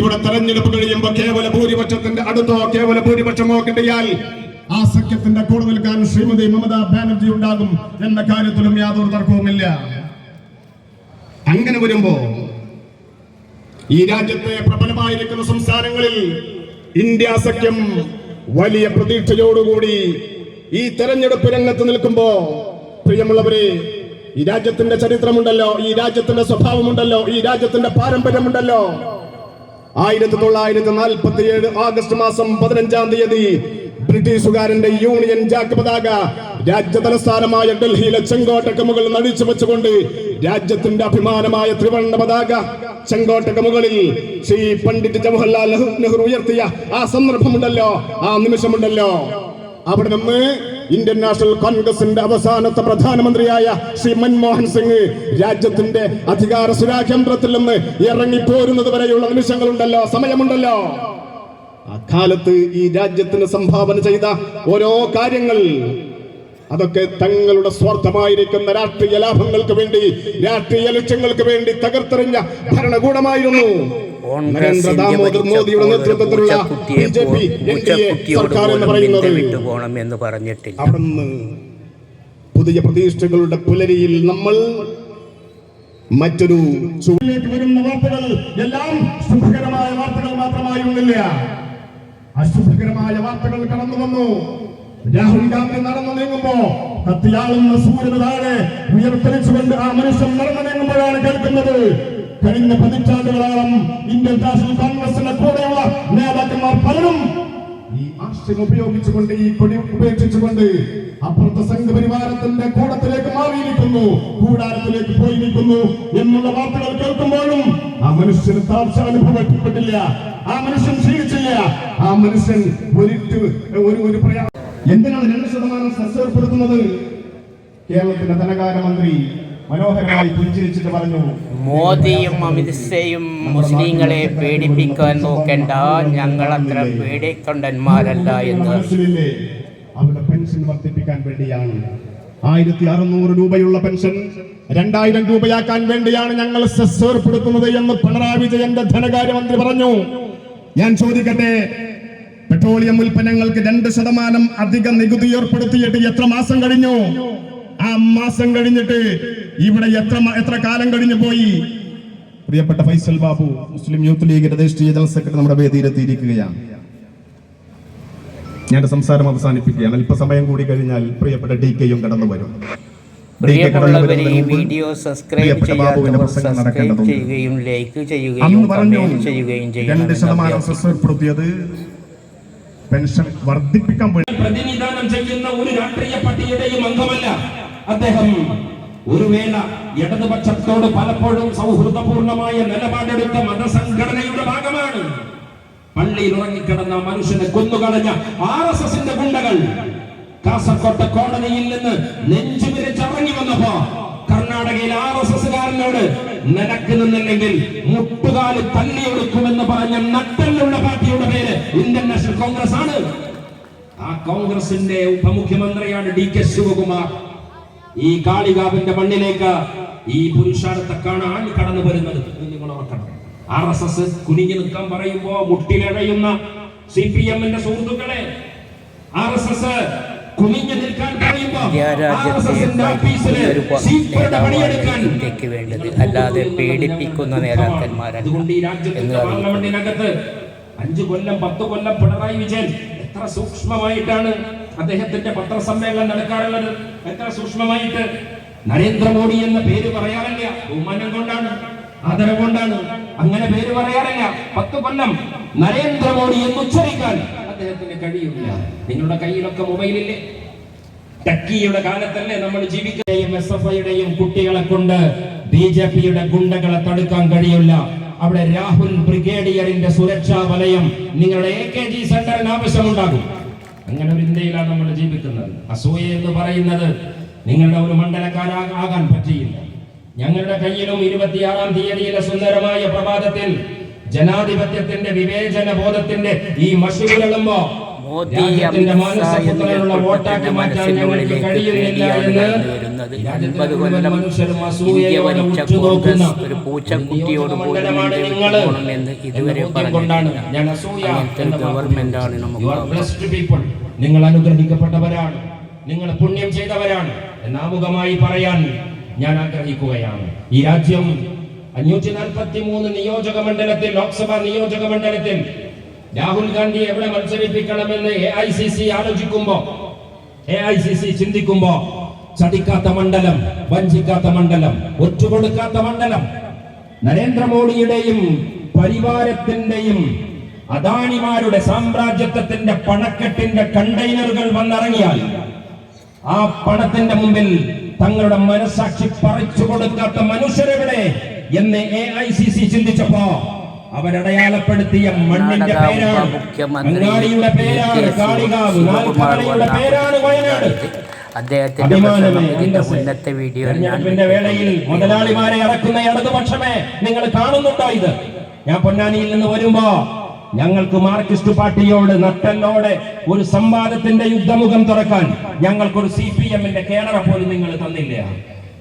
ഇവിടെ തെരഞ്ഞെടുപ്പ് കഴിയുമ്പോൾ കേവല ഭൂരിപക്ഷത്തിന്റെ അടുത്തോ കേവല ഭൂരിപക്ഷമോ കിട്ടിയാൽ ആ സഖ്യത്തിന്റെ കൂടെ നിൽക്കാൻ ശ്രീമതി മമതാ ബാനർജി ഉണ്ടാകും എന്ന കാര്യത്തിലും യാതൊരു തർക്കവുമില്ല. അങ്ങനെ വരുമ്പോ ഈ രാജ്യത്തെ പ്രബലമായിരിക്കുന്ന സംസ്ഥാനങ്ങളിൽ ഇന്ത്യ സഖ്യം വലിയ പ്രതീക്ഷയോടുകൂടി ഈ തെരഞ്ഞെടുപ്പ് രംഗത്ത് നിൽക്കുമ്പോ പ്രിയമുള്ളവരെ ഈ രാജ്യത്തിന്റെ ചരിത്രമുണ്ടല്ലോ ഈ രാജ്യത്തിന്റെ സ്വഭാവമുണ്ടല്ലോ ഈ രാജ്യത്തിന്റെ പാരമ്പര്യമുണ്ടല്ലോ. ആയിരത്തി തൊള്ളായിരത്തി നാൽപ്പത്തി ഏഴ് ആഗസ്റ്റ് മാസം പതിനഞ്ചാം തീയതി ബ്രിട്ടീഷുകാരന്റെ യൂണിയൻ ജാക്ക് പതാക രാജ്യ തലസ്ഥാനമായ ഡൽഹിയിലെ ചെങ്കോട്ടക്ക് മുകളിൽ നടിച്ചു വെച്ചുകൊണ്ട് രാജ്യത്തിന്റെ അഭിമാനമായ ത്രിവർണ പതാക ചെങ്കോട്ടക്ക് മുകളിൽ ശ്രീ പണ്ഡിറ്റ് ജവഹർലാൽ നെഹ്റു ഉയർത്തിയ ആ സന്ദർഭമുണ്ടല്ലോ ആ നിമിഷമുണ്ടല്ലോ. അവിടെ നിന്ന് ഇന്ത്യൻ നാഷണൽ കോൺഗ്രസിന്റെ അവസാനത്തെ പ്രധാനമന്ത്രിയായ ശ്രീ മൻമോഹൻ സിംഗ് രാജ്യത്തിന്റെ അധികാര സുരാകേന്ദ്രത്തിൽ നിന്ന് ഇറങ്ങിപ്പോരുന്നത് വരെയുള്ള നിമിഷങ്ങളുണ്ടല്ലോ സമയമുണ്ടല്ലോ. അക്കാലത്ത് കാലത്ത് ഈ രാജ്യത്തിന് സംഭാവന ചെയ്ത ഓരോ കാര്യങ്ങൾ അതൊക്കെ തങ്ങളുടെ സ്വാർത്ഥമായിരിക്കുന്ന രാഷ്ട്രീയ ലാഭങ്ങൾക്ക് വേണ്ടി രാഷ്ട്രീയ ലക്ഷ്യങ്ങൾക്ക് വേണ്ടി തകർത്തെറിഞ്ഞ ഭരണകൂടമായിരുന്നു. നരേന്ദ്ര ദാമോദർ മോദിയുടെ നേതൃത്വത്തിലുള്ള B J P N D A സർക്കാർ എന്ന് പറയുന്നത് എന്ന് പറഞ്ഞിട്ടില്ല. അവിടുന്ന് പുതിയ പ്രതീക്ഷകളുടെ പുലരിയിൽ നമ്മൾ മറ്റൊരു ചുവടിലേക്ക് വരുന്ന വാർത്തകൾ എല്ലാം ശുഭകരമായ വാർത്തകൾ മാത്രമായിരുന്നില്ല അശുഭകരമായ വാർത്തകൾ കടന്നു വന്നു രാഹുൽ ഗാന്ധി നടന്നു നീങ്ങുമ്പോ കത്തിയാളുന്ന സൂര്യന് താഴെ ഉയർത്തരിച്ചുകൊണ്ട് ആ മനുഷ്യൻ നടന്നു നീങ്ങുമ്പോഴാണ് കേൾക്കുന്നത്. കഴിഞ്ഞ പതിറ്റാണ്ടുകളോളം ഇന്ത്യൻ നാഷണൽ കോൺഗ്രസിന്റെ കൂടെയുള്ള നേതാക്കന്മാർ പലരും ഈ ആശയം ഉപയോഗിച്ചുകൊണ്ട് ഈ കൊടി ഉപേക്ഷിച്ചുകൊണ്ട് അപ്പുറത്തെ സംഘപരിവാരത്തിന്റെ കൂടത്തിലേക്ക് മാറിയിരിക്കുന്നു കൂടാരത്തിലേക്ക് പോയിരിക്കുന്നു എന്നുള്ള വാർത്തകൾ കേൾക്കുമ്പോഴും ആ മനുഷ്യന് താഴ്ച അനുഭവപ്പെട്ടില്ല ആ മനുഷ്യൻ ക്ഷീണിച്ചില്ല ആ മനുഷ്യൻ ഒരിട്ട് ഒരു ഒരു പ്രയാ എന്തിനാണ് രണ്ട് ശതമാനം സെസ് ഏർപ്പെടുത്തുന്നത് കേരളത്തിന്റെ ധനകാര്യമന്ത്രി മനോഹരമായി പുഞ്ചിരിച്ചിട്ട് പറഞ്ഞു മോദിയും അമിത്ഷയും മുസ്ലിങ്ങളെ പേടിപ്പിക്കാൻ നോക്കണ്ട. അത്ര പേടിക്കൊണ്ടന്മാരല്ല എന്ന്. അവരുടെ പെൻഷൻ വർദ്ധിപ്പിക്കാൻ വേണ്ടിയാണ്. ആയിരത്തി അറുന്നൂറ് രൂപയുള്ള പെൻഷൻ രണ്ടായിരം രൂപയാക്കാൻ വേണ്ടിയാണ് ഞങ്ങൾ സെസ് ഏർപ്പെടുത്തുന്നത് എന്ന് പിണറായി വിജയന്റെ ധനകാര്യമന്ത്രി പറഞ്ഞു. ഞാൻ ചോദിക്കട്ടെ പെട്രോളിയം ഉൽപ്പന്നങ്ങൾക്ക് രണ്ട് ശതമാനം അധിക നികുതി ഏർപ്പെടുത്തിയിട്ട് എത്ര മാസം കഴിഞ്ഞു? ആ മാസം കഴിഞ്ഞിട്ട് ഇവിടെ എത്ര എത്ര കാലം കഴിഞ്ഞു പോയി? പ്രിയപ്പെട്ട ഫൈസൽ ബാബു മുസ്ലിം യൂത്ത് ലീഗിന്റെ ദേശീയ ജനറൽ സെക്രട്ടറി നമ്മുടെ വേദിയിലെത്തിയിരിക്കുകയാണ്. ഞാൻ സംസാരം അവസാനിപ്പിക്കുകയാണ്. അല്പസമയം കൂടി കഴിഞ്ഞാൽ പ്രിയപ്പെട്ട ഡി കെയും കടന്നു വരും. വീഡിയോ സബ്സ്ക്രൈബ് ചെയ്യാത്തവർ സബ്സ്ക്രൈബ് ചെയ്യുകയും ലൈക്ക് ചെയ്യുകയും കമന്റ് ചെയ്യുകയും ചെയ്യണമെന്ന് ശതമാനം അഭ്യർത്ഥിക്കുന്നു. സെസ് ഏർപ്പെടുത്തിയത് പെൻഷൻ വർദ്ധിപ്പിക്കാൻ പ്രതിനിധാനം ചെയ്യുന്ന ഒരു രാഷ്ട്രീയ പാർട്ടിയുടെയും അംഗമല്ല. അദ്ദേഹം ഒരു വേള ഇടതുപക്ഷത്തോട് പലപ്പോഴും സൗഹൃദപൂർണമായ നിലപാടെടുത്ത മതസംഘടനയുടെ ഭാഗമാണ്. പള്ളിയിൽ ഉറങ്ങിക്കിടന്ന മനുഷ്യനെ കൊന്നുകളഞ്ഞ ആർ എസ് എസിന്റെ ഗുണ്ടകൾ കാസർകോട്ടെ കോടതിയിൽ നിന്ന് നെഞ്ചു വിരിച്ചിറങ്ങി വന്നപ്പോ എസുകാരനോട് നിനക്ക് നിന്നില്ലെങ്കിൽ മുട്ടുകാൽ തല്ലിയൊടുക്കുമെന്ന് പറഞ്ഞ നട്ടലുള്ള പാർട്ടിയുടെ പേര് ഇന്ത്യൻ നാഷണൽ കോൺഗ്രസ് ആണ്. ആ കോൺഗ്രസിന്റെ ഉപമുഖ്യമന്ത്രിയാണ് ഡി കെ ശിവകുമാർ. ഈ കാളികാവിന്റെ മണ്ണിലേക്ക് ഈ പുരുഷാരത്തെ കാണാൻ കടന്നു വരുന്നത് നിങ്ങൾ ഓർക്കണം. ആർ എസ് എസ് കുനിഞ്ഞു നിൽക്കാൻ പറയുമ്പോ മുട്ടിലഴയുന്ന സി പി എമ്മിന്റെ സുഹൃത്തുക്കളെ ആർ എസ് എസ് ഒരു നേതാവാണ് ഇന്ത്യയ്ക്ക് വേണ്ടത് അല്ലാതെ പേടിപ്പിക്കുന്ന നേതാക്കന്മാരല്ല എന്ന് അഞ്ചു കൊല്ലം പത്ത് കൊല്ലം പിണറായി വിജയൻ എത്ര സൂക്ഷ്മമായിട്ടാണ് അദ്ദേഹത്തിന്റെ പത്രസമ്മേളനം നടക്കാറുള്ളത്? എത്ര സൂക്ഷ്മമായിട്ട് നരേന്ദ്രമോദി എന്ന പേര് പറയാറില്ല. ബഹുമാനം കൊണ്ടാണ് ആദരം കൊണ്ടാണ്. അങ്ങനെ പേര് പറയാറില്ല. പത്ത് കൊല്ലം നരേന്ദ്രമോദി എന്ന് ഉച്ചരിക്കാൻ അദ്ദേഹത്തിന് കഴിയില്ല നിങ്ങളുടെ കയ്യിലൊക്കെ മൊബൈലില്ലേ? ടക്കിയുടെ കാലത്തല്ലേ നമ്മൾ ജീവിക്കുകയും എസ് എഫ് ഐയുടെയും കുട്ടികളെ കൊണ്ട് ബി ജെ പിയുടെ ഗുണ്ടകളെ തടുക്കാൻ കഴിയില്ല. അവിടെ രാഹുൽ ബ്രിഗേഡിയറിന്റെ സുരക്ഷാ വലയം നിങ്ങളുടെ എ കെ ജി സെന്ററിന് ആവശ്യമുണ്ടാകും. അങ്ങനെ ഒരു ഇന്ത്യയിലാണ് നമ്മൾ ജീവിക്കുന്നത്. അസൂയ എന്ന് പറയുന്നത് നിങ്ങളുടെ ഒരു മണ്ഡലക്കാരാകാൻ പറ്റിയില്ല. ഞങ്ങളുടെ കയ്യിലും ഇരുപത്തിയാറാം തീയതിയിലെ സുന്ദരമായ പ്രഭാതത്തിൽ ജനാധിപത്യത്തിന്റെ വിവേചന ബോധത്തിന്റെ ഈ മഷൂലുമ്പോ മോദി മനസ്സിനുള്ളിലേക്ക് പേടിയാണ് വരുന്നത് അൻപത് കൊല്ലം ഇന്ത്യ ഭരിച്ച കോൺഗ്രസ് ഒരു പൂച്ചക്കുട്ടിയോട് പോലും ഇതുവരെ പറഞ്ഞിട്ടില്ല. അങ്ങനത്തെ ഗവൺമെന്റാണ് നമുക്ക്. നിങ്ങൾ അനുഗ്രഹിക്കപ്പെട്ടവരാണ്. നിങ്ങൾ പുണ്യം ചെയ്തവരാണ്. എന്നാമുഖമായി പറയാൻ ഞാൻ ആഗ്രഹിക്കുകയാണ്. ഈ രാജ്യം അഞ്ഞൂറ്റി നാൽപ്പത്തി മൂന്ന് നിയോജക മണ്ഡലത്തിൽ ലോക്സഭാ നിയോജക മണ്ഡലത്തിൽ രാഹുൽ ഗാന്ധി എവിടെ മത്സരിപ്പിക്കണമെന്ന് എ ഐ സി സി ആലോചിക്കുമ്പോ എ ഐ സി സി ചിന്തിക്കുമ്പോ ചതിക്കാത്ത മണ്ഡലം വഞ്ചിക്കാത്ത മണ്ഡലം ഒറ്റുകൊടുക്കാത്ത മണ്ഡലം നരേന്ദ്രമോദിയുടെയും പരിവാരത്തിന്റെയും അദാനിമാരുടെ സാമ്രാജ്യത്വത്തിന്റെ പണക്കെട്ടിന്റെ കണ്ടെയ്നറുകൾ വന്നിറങ്ങിയാൽ ആ പണത്തിന്റെ മുമ്പിൽ തങ്ങളുടെ മനസാക്ഷി പറിച്ചു കൊടുക്കാത്ത മനുഷ്യരെവിടെ എന്ന് എ ഐ സി സി ചിന്തിച്ചപ്പോ അവരടയാളപ്പെടുത്തിയ മണ്ണിന്റെ പേരാണ് അങ്ങാടിയുടെ പേരാണ് കാളികാവ് നാൽക്കവലയുടെ പേരാണ് വയനാട്. അദ്ദേഹത്തിന്റെ ഇതിന്റെ മുന്നത്തെ ഞാൻ തെരഞ്ഞെടുപ്പിന്റെ വേളയിൽ മുതലാളിമാരെ ഇറക്കുന്ന ഇടതുപക്ഷമേ നിങ്ങൾ കാണുന്നുണ്ടോ ഇത്? ഞാൻ പൊന്നാനിയിൽ നിന്ന് വരുമ്പോ ഞങ്ങൾക്ക് മാർക്സിസ്റ്റ് പാർട്ടിയോട് നട്ടലോടെ ഒരു സംവാദത്തിന്റെ യുദ്ധമുഖം തുറക്കാൻ ഞങ്ങൾക്കൊരു സി പി എമ്മിന്റെ കേണറ പോലും നിങ്ങൾ തന്നില്ല.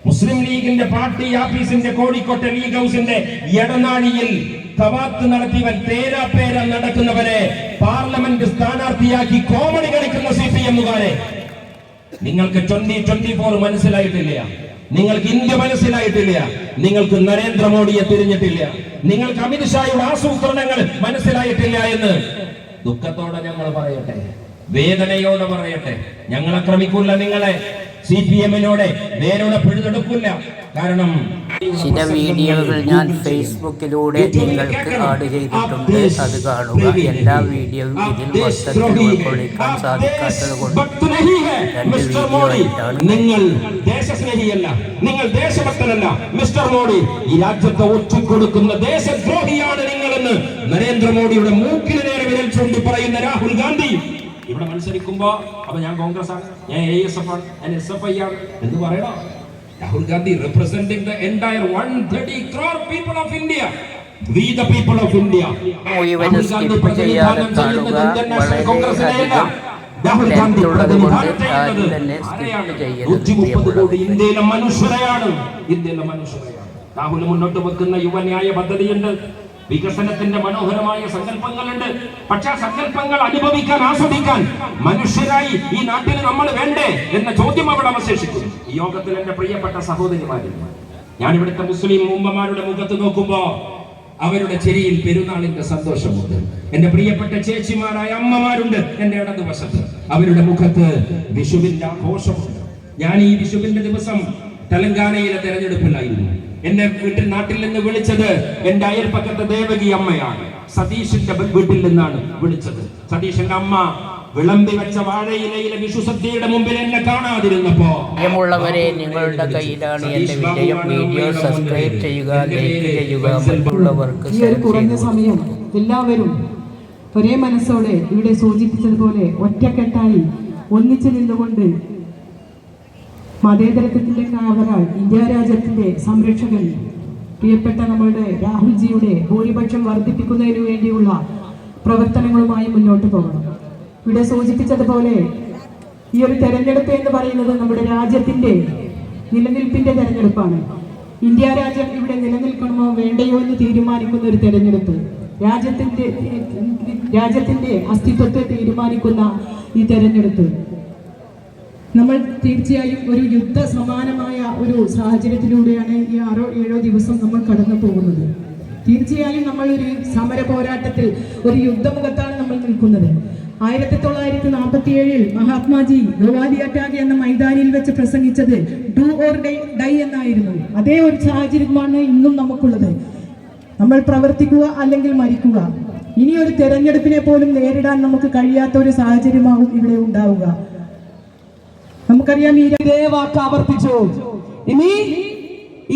മുസ്ലിം ലീഗിന്റെ പാർട്ടി ആഫീസിന്റെ കോഴിക്കോട്ടെ ലീഗ് ഹൗസിന്റെ ഇടനാഴിയിൽ കവാത്ത് നടത്തിയവൻ തേരാപ്പേര നടക്കുന്നവരെ പാർലമെന്റ് സ്ഥാനാർത്ഥിയാക്കി കോമഡി കളിക്കുന്ന സി പി എമ്മുകാരെ. നിങ്ങൾക്ക് ട്വന്റി ട്വന്റി ഫോർ മനസ്സിലായിട്ടില്ല. നിങ്ങൾക്ക് ഇന്ത്യ മനസ്സിലായിട്ടില്ല. നിങ്ങൾക്ക് നരേന്ദ്രമോദിയെ തിരിഞ്ഞിട്ടില്ല. നിങ്ങൾക്ക് അമിത്ഷായുടെ ആസൂത്രണങ്ങൾ മനസ്സിലായിട്ടില്ല എന്ന് ദുഃഖത്തോടെ ഞങ്ങൾ പറയട്ടെ. വേദനയോടെ പറയട്ടെ. ഞങ്ങൾ ആക്രമിക്കൂല നിങ്ങളെ. സി പി എമ്മിനോടെ വേരോടെ പിഴുതെടുക്കില്ല കാരണം ചില വീഡിയോകൾ ഞാൻ ഫേസ്ബുക്കിലൂടെ നിങ്ങൾക്ക് ആഡ് ചെയ്തിട്ടുണ്ട്. അത് കാണുക. എല്ലാ വീഡിയോയും ഇതിൽ മൊത്തത്തിൽ ഉൾക്കൊള്ളിക്കാൻ സാധിക്കാത്തത് കൊണ്ട് രണ്ട് വീഡിയോ ആയിട്ടാണ്. നിങ്ങൾ ദേശസ്നേഹിയല്ല. നിങ്ങൾ ദേശഭക്തനല്ല. മിസ്റ്റർ മോഡി ഈ രാജ്യത്തെ ഒറ്റിക്കൊടുക്കുന്ന ദേശദ്രോഹിയാണ് നിങ്ങളെന്ന് നരേന്ദ്രമോദിയുടെ മൂക്കിന് നേരെ വിരൽ ചൂണ്ടി പറയുന്ന രാഹുൽ ഗാന്ധി. ഇവിടെ മത്സരിക്കുമ്പോ അപ്പൊ ഞാൻ കോൺഗ്രസ് ആണ് ഞാൻ എ എസ് എഫ് ആണ് ഞാൻ എസ് എഫ് ഐ ആണ് എന്ന് പറയണോ? Rahul Gandhi representing the entire one thirty crore people of India we the people of India മുഴുവനും skip ചെയ്യാതെ കാണുക. വളരെയധികം രാഹുൽ ഗാന്ധി പ്രതിനിധാനം ചെയ്യുന്നത് നൂറ്റി മുപ്പത് കോടി. ഇന്ത്യയിലെ മനുഷ്യരെയാണ്. ഇന്ത്യയിലെ മനുഷ്യരെയാണ്. രാഹുൽ മുന്നോട്ട് വെക്കുന്ന യുവന്യായ പദ്ധതിയുണ്ട്. വികസനത്തിന്റെ മനോഹരമായ സങ്കല്പങ്ങളുണ്ട്. പക്ഷെ ആ സങ്കല്പങ്ങൾ അനുഭവിക്കാൻ ആസ്വദിക്കാൻ മനുഷ്യരായി ഈ നാട്ടിൽ നമ്മൾ വേണ്ടേ എന്ന ചോദ്യം അവിടെ അവശേഷിക്കും ഈ യോഗത്തിൽ എന്റെ പ്രിയപ്പെട്ട സഹോദരിമാരിൽ ഞാൻ ഇവിടുത്തെ മുസ്ലിം ഉമ്മമാരുടെ മുഖത്ത് നോക്കുമ്പോ അവരുടെ ചെരിയിൽ പെരുന്നാളിന്റെ സന്തോഷമുണ്ട്. എന്റെ പ്രിയപ്പെട്ട ചേച്ചിമാരായ അമ്മമാരുണ്ട് എന്റെ ഇടതുവശത്ത് അവരുടെ മുഖത്ത് വിഷുവിന്റെ ആഘോഷമുണ്ട്. ഞാൻ ഈ വിഷുവിന്റെ ദിവസം തെലങ്കാനയിലെ തെരഞ്ഞെടുപ്പിലായിരുന്നു. എന്നെ വീട്ടിൽ നാട്ടിൽ നിന്ന് വിളിച്ചത് എന്റെ അയൽപ്പക്കത്തെ ദേവകി അമ്മയാണ്. സതീഷിന്റെ വീട്ടിൽ നിന്നാണ് വിളിച്ചത്. സതീഷിന്റെ അമ്മ വിളമ്പി വെച്ച വാഴയിലയിലെ വിഷുസദ്യയുടെ മുമ്പിൽ എന്നെ കാണാതിരുന്നപ്പോ പ്രിയമുള്ളവരെ നിങ്ങളുടെ കയ്യിലാണ് എന്റെ വിജയം. വീഡിയോ സബ്സ്ക്രൈബ് ചെയ്യുക ലൈക്ക് ചെയ്യുക മറ്റുള്ളവർക്ക് ഈ ഒരു കുറഞ്ഞ സമയം എല്ലാവരും ഒരേ മനസ്സോടെ ഇവിടെ സൂചിപ്പിച്ചതുപോലെ ഒറ്റക്കെട്ടായി ഒന്നിച്ചു നിന്നുകൊണ്ട് മതേതരത്വത്തിന്റെ കാവലാൾ ഇന്ത്യ രാജ്യത്തിന്റെ സംരക്ഷകൻ പ്രിയപ്പെട്ട നമ്മളുടെ രാഹുൽജിയുടെ ഭൂരിപക്ഷം വർദ്ധിപ്പിക്കുന്നതിന് വേണ്ടിയുള്ള പ്രവർത്തനങ്ങളുമായി മുന്നോട്ട് പോകണം. ഇവിടെ സൂചിപ്പിച്ചതുപോലെ ഈ ഒരു തെരഞ്ഞെടുപ്പ് എന്ന് പറയുന്നത് നമ്മുടെ രാജ്യത്തിന്റെ നിലനിൽപ്പിന്റെ തെരഞ്ഞെടുപ്പാണ്. ഇന്ത്യ രാജ്യം ഇവിടെ നിലനിൽക്കണമോ വേണ്ടയോ എന്ന് തീരുമാനിക്കുന്ന ഒരു തെരഞ്ഞെടുപ്പ്. രാജ്യത്തിന്റെ രാജ്യത്തിന്റെ അസ്തിത്വത്തെ തീരുമാനിക്കുന്ന ഈ തെരഞ്ഞെടുപ്പ്. നമ്മൾ തീർച്ചയായും ഒരു യുദ്ധ സമാനമായ ഒരു സാഹചര്യത്തിലൂടെയാണ് ഈ ആറോ ഏഴോ ദിവസം നമ്മൾ കടന്നു പോകുന്നത്. തീർച്ചയായും നമ്മൾ ഒരു സമര പോരാട്ടത്തിൽ ഒരു യുദ്ധമുഖത്താണ് നമ്മൾ നിൽക്കുന്നത്. ആയിരത്തി തൊള്ളായിരത്തി നാൽപ്പത്തി ഏഴിൽ മഹാത്മാജി ഗോവാദിയാറ്റാഗ എന്ന മൈതാനിയിൽ വെച്ച് പ്രസംഗിച്ചത് ഡു ഓർ ഡൈ ഡൈ എന്നായിരുന്നു. അതേ ഒരു സാഹചര്യമാണ് ഇന്നും നമുക്കുള്ളത്. നമ്മൾ പ്രവർത്തിക്കുക അല്ലെങ്കിൽ മരിക്കുക. ഇനി ഒരു തെരഞ്ഞെടുപ്പിനെ പോലും നേരിടാൻ നമുക്ക് കഴിയാത്ത ഒരു സാഹചര്യമാവും ഇവിടെ ഉണ്ടാവുക. നമുക്കറിയാം ഈ ഇതേ വാക്ക് ആവർത്തിച്ചു. ഇനി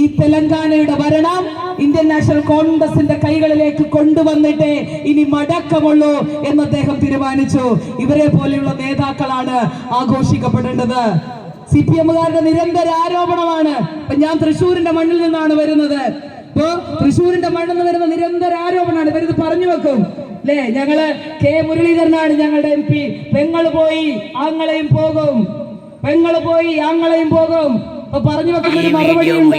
ഈ തെലങ്കാനയുടെ ഭരണം ഇന്ത്യൻ നാഷണൽ കോൺഗ്രസിന്റെ കൈകളിലേക്ക് കൊണ്ടുവന്നിട്ടേ ഇനി മടക്കമുള്ളൂ എന്ന് അദ്ദേഹം തീരുമാനിച്ചു. ഇവരെ പോലെയുള്ള നേതാക്കളാണ് ആഘോഷിക്കപ്പെടേണ്ടത്. സി പി എമ്മുകാരുടെ നിരന്തര ആരോപണമാണ്. ഇപ്പൊ ഞാൻ തൃശ്ശൂരിന്റെ മണ്ണിൽ നിന്നാണ് വരുന്നത്. ഇപ്പോ തൃശ്ശൂരിന്റെ മണ്ണിൽ നിന്ന് വരുന്ന നിരന്തര ആരോപണമാണ്. ഇവരിത് പറഞ്ഞു വെക്കും. അല്ലേ? ഞങ്ങൾ കെ മുരളീധരനാണ് ഞങ്ങളുടെ എം പി. പെങ്ങൾ പോയി ആങ്ങളെയും പോകും. പെങ്ങൾ പോയി ആങ്ങളെയും പോകും. അപ്പൊ പറഞ്ഞു വെക്കുന്ന ഒരു മറുപടി ഉണ്ട്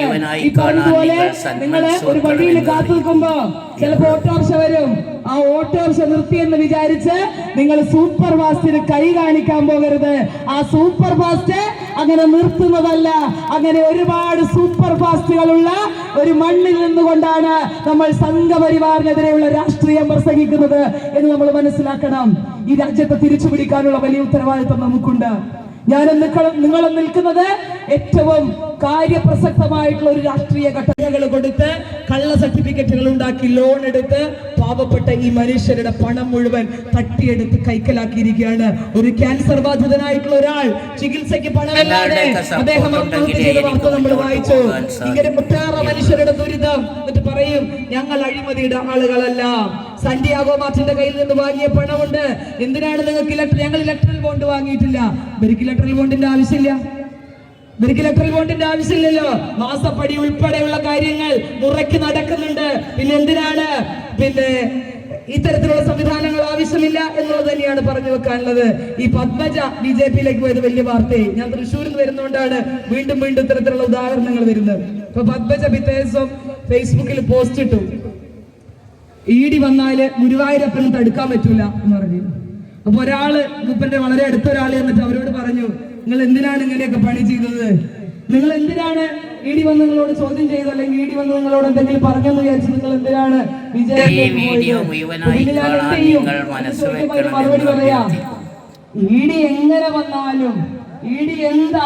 ഈ പറഞ്ഞതുപോലെ നിങ്ങൾ ഒരു വഴിയിൽ കാത്തു നിൽക്കുമ്പോ ചിലപ്പോ ഓട്ടോറിക്ഷ വരും. ആ ഓട്ടോറിക്ഷ നിർത്തിയെന്ന് വിചാരിച്ച് നിങ്ങൾ സൂപ്പർ ഫാസ്റ്റിന് കൈ കാണിക്കാൻ പോകരുത്. ആ സൂപ്പർ ഫാസ്റ്റ് അങ്ങനെ നിർത്തുന്നതല്ല. അങ്ങനെ ഒരുപാട് സൂപ്പർ ഫാസ്റ്റുകളുള്ള ഒരു മണ്ണിൽ നിന്നുകൊണ്ടാണ് നമ്മൾ സംഘപരിവാറിനെതിരെയുള്ള രാഷ്ട്രീയം പ്രസംഗിക്കുന്നത് എന്ന് നമ്മൾ മനസ്സിലാക്കണം. ഈ രാജ്യത്തെ തിരിച്ചു പിടിക്കാനുള്ള വലിയ ഉത്തരവാദിത്വം നമുക്കുണ്ട്. ഞാനും നിങ്ങൾ നിൽക്കുന്നത് ഏറ്റവും കാര്യപ്രസക്തമായിട്ടുള്ള ഒരു രാഷ്ട്രീയ ഘടനകൾ കൊടുത്ത് കള്ള സർട്ടിഫിക്കറ്റുകൾ ഉണ്ടാക്കി ലോൺ എടുത്ത് പാവപ്പെട്ട ഈ മനുഷ്യരുടെ പണം മുഴുവൻ തട്ടിയെടുത്ത് കൈക്കലാക്കിയിരിക്കുകയാണ്. ഒരു ക്യാൻസർ ബാധിതനായിട്ടുള്ള ഒരാൾ ചികിത്സയ്ക്ക് പണമില്ലാതെ അദ്ദേഹം വാർത്ത നമ്മൾ വായിച്ചു. ഇങ്ങനെ ഒട്ടേറെ മനുഷ്യരുടെ ദുരിതം. എന്നിട്ട് പറയും ഞങ്ങൾ അഴിമതിയുടെ ആളുകളല്ല. സന്റിയാഗോ മാർട്ടിന്റെ കയ്യിൽ നിന്ന് വാങ്ങിയ പണമുണ്ട്. എന്തിനാണ് നിങ്ങൾക്ക് ഇലക്ട്ര ഞങ്ങൾ ഇലക്ട്രൽ ബോണ്ട് വാങ്ങിയിട്ടില്ല. ഇവർക്ക് ഇലക്ട്രൽ ബോണ്ടിന്റെ ആവശ്യമില്ല. ഇവർക്ക് ഇലക്ട്രൽ ബോണ്ടിന്റെ ആവശ്യമില്ലല്ലോ. മാസപ്പടി ഉൾപ്പെടെയുള്ള കാര്യങ്ങൾ മുറയ്ക്ക് നടക്കുന്നുണ്ട്. പിന്നെ എന്തിനാണ്? പിന്നെ ഇത്തരത്തിലുള്ള സംവിധാനങ്ങൾ ആവശ്യമില്ല എന്നുള്ളത് തന്നെയാണ് പറഞ്ഞു വെക്കാനുള്ളത്. ഈ പത്മജ ബി ജെ പിയിലേക്ക് പോയത് വലിയ വാർത്തയായി. ഞാൻ തൃശ്ശൂരിൽ നിന്ന് വരുന്നതുകൊണ്ടാണ് വീണ്ടും വീണ്ടും ഇത്തരത്തിലുള്ള ഉദാഹരണങ്ങൾ വരുന്നത്. ഇപ്പൊ പത്മജ പിത്തേസം ഫേസ്ബുക്കിൽ പോസ്റ്റ് ഇട്ടു. ഇ ഡി വന്നാൽ ഗുരുവായൂരപ്പനും തടുക്കാൻ പറ്റൂല എന്ന് പറഞ്ഞു. അപ്പൊ ഒരാൾ മൂപ്പന്റെ വളരെ അടുത്ത എന്നിട്ട് അവരോട് പറഞ്ഞു നിങ്ങൾ എന്തിനാണ് ഇങ്ങനെയൊക്കെ പണി ചെയ്തത്? നിങ്ങൾ എന്തിനാണ് ഇ ഡി വന്ന് നിങ്ങളോട് ചോദ്യം ചെയ്തു അല്ലെങ്കിൽ ഇ ഡി വന്ന് നിങ്ങളോട് എന്തെങ്കിലും പറഞ്ഞെന്ന് വിചാരിച്ച് നിങ്ങൾ എന്തിനാണ് മറുപടി പറയാം. ഇ ഡി എങ്ങനെ വന്നാലും ഇ ഡി എന്ത്